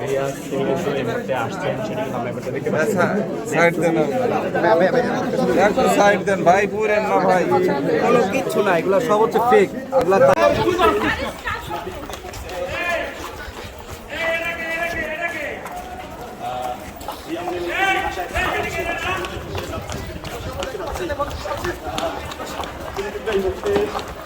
রিয়া তিনি এই মুহূর্তে আসছেন সেটি কিন্তু আমরা করতে দেখতে পাচ্ছি সাইড দেন একটু সাইড দেন ভাই পুরেন না ভাই কোনো কিচ্ছু না এগুলো সব হচ্ছে ফেক এগুলো এগুলো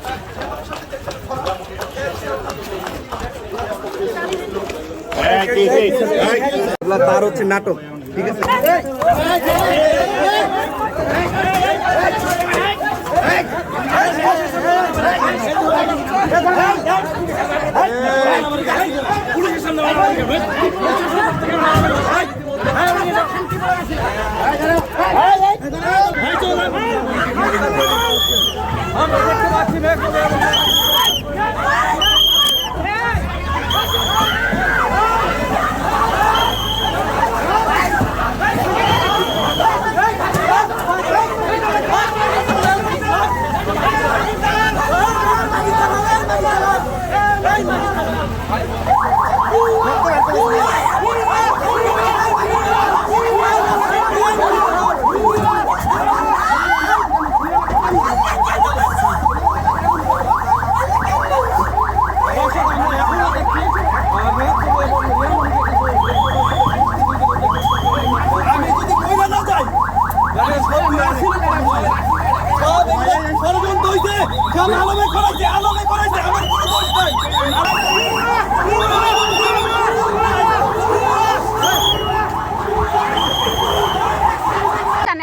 তার হচ্ছে নাটক ঠিক আছে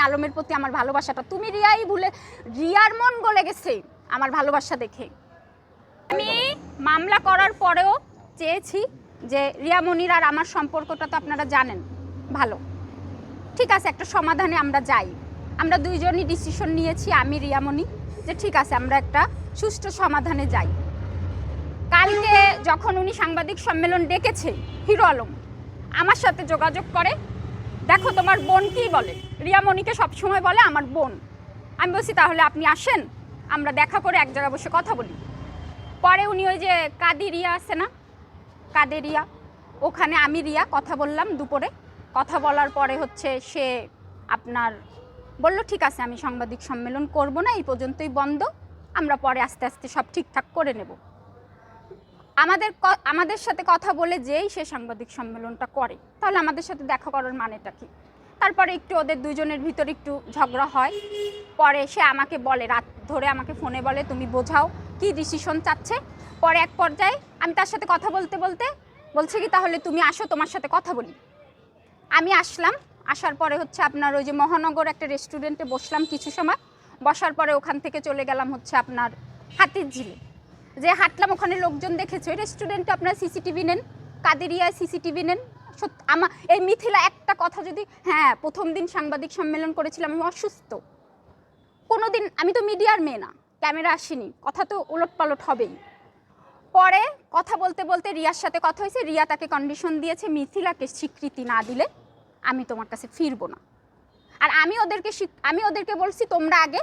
আলমের প্রতি আমার ভালোবাসাটা। তুমি রিয়াই ভুলে, রিয়ার মন গলে গেছে আমার ভালোবাসা দেখে। আমি মামলা করার পরেও চেয়েছি যে রিয়া মনির আর আমার সম্পর্কটা তো আপনারা জানেন, ভালো। ঠিক আছে, একটা সমাধানে আমরা যাই। আমরা দুইজনই ডিসিশন নিয়েছি, আমি রিয়ামণি যে ঠিক আছে, আমরা একটা সুষ্ঠু সমাধানে যাই। কালকে যখন উনি সাংবাদিক সম্মেলন ডেকেছে, হিরো আলম, আমার সাথে যোগাযোগ করে, দেখো তোমার বোন কি বলে? রিয়ামণিকে সবসময় বলে, আমার বোন। আমি বলছি, তাহলে আপনি আসেন, আমরা দেখা করে এক জায়গায় বসে কথা বলি। পরে উনি ওই যে কাদিরিয়া আছে না? কাদেরিয়া ওখানে আমি রিয়া, কথা বললাম দুপুরে। কথা বলার পরে হচ্ছে সে আপনার বলল, ঠিক আছে, আমি সাংবাদিক সম্মেলন করব না, এই পর্যন্তই বন্ধ, আমরা পরে আস্তে আস্তে সব ঠিকঠাক করে নেব। আমাদের আমাদের সাথে কথা বলে যেই সে সাংবাদিক সম্মেলনটা করে, তাহলে আমাদের সাথে দেখা করার মানেটা কি? তারপরে একটু ওদের দুজনের ভিতর একটু ঝগড়া হয়, পরে সে আমাকে বলে, রাত ধরে আমাকে ফোনে বলে, তুমি বোঝাও, কি ডিসিশন চাচ্ছে? পরে এক পর্যায়ে আমি তার সাথে কথা বলতে বলতে বলছে কি, তাহলে তুমি আসো, তোমার সাথে কথা বলি। আমি আসলাম আসার পরে হচ্ছে আপনার ওই যে মহানগর একটা রেস্টুরেন্টে বসলাম কিছু সময়। বসার পরে ওখান থেকে চলে গেলাম হচ্ছে আপনার হাতির ঝিলে। যে হাঁটলাম, ওখানে লোকজন দেখেছে। রেস্টুরেন্টে আপনার সিসিটিভি নেন, কাদেরিয়ায় সিসিটিভি নেন। সত্যি আমার এই মিথিলা একটা কথা যদি হ্যাঁ প্রথম দিন সাংবাদিক সম্মেলন করেছিলাম, আমি অসুস্থ। কোনো দিন আমি তো মিডিয়ার মেয়ে না, ক্যামেরা আসেনি। কথা তো উলট পালট হবেই। পরে কথা বলতে বলতে রিয়ার সাথে কথা হয়েছে। রিয়া তাকে কন্ডিশন দিয়েছে, মিথিলাকে স্বীকৃতি না দিলে আমি তোমার কাছে ফিরবো না। আর আমি ওদেরকে আমি ওদেরকে বলছি, তোমরা আগে,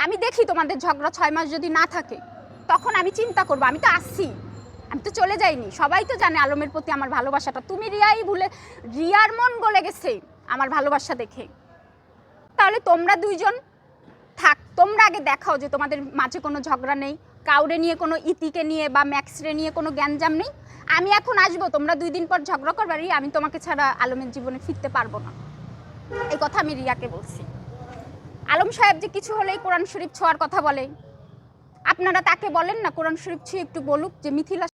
আমি দেখি তোমাদের ঝগড়া ছয় মাস যদি না থাকে, তখন আমি চিন্তা করব। আমি তো আসছি, আমি তো চলে যাইনি। সবাই তো জানে আলমের প্রতি আমার ভালোবাসাটা। তুমি রিয়াই ভুলে, রিয়ার মন গলে গেছে আমার ভালোবাসা দেখে। তাহলে তোমরা দুইজন থাক, তোমরা আগে দেখাও যে তোমাদের মাঝে কোনো ঝগড়া নেই। কাউরে নিয়ে কোনো ইতিকে নিয়ে বা ম্যাক্সরে নিয়ে কোনো জ্ঞানজাম নেই। আমি এখন আসব, তোমরা দুই দিন পর ঝগড়া করবার আমি তোমাকে ছাড়া আলমের জীবনে ফিরতে পারব না। এই কথা আমি রিয়াকে বলছি। আলম সাহেব যে কিছু হলেই কোরআন শরীফ ছোঁয়ার কথা বলে। আপনারা তাকে বলেন না, কোরআন শরীফ ছুঁয়ে একটু বলুক যে মিথিলা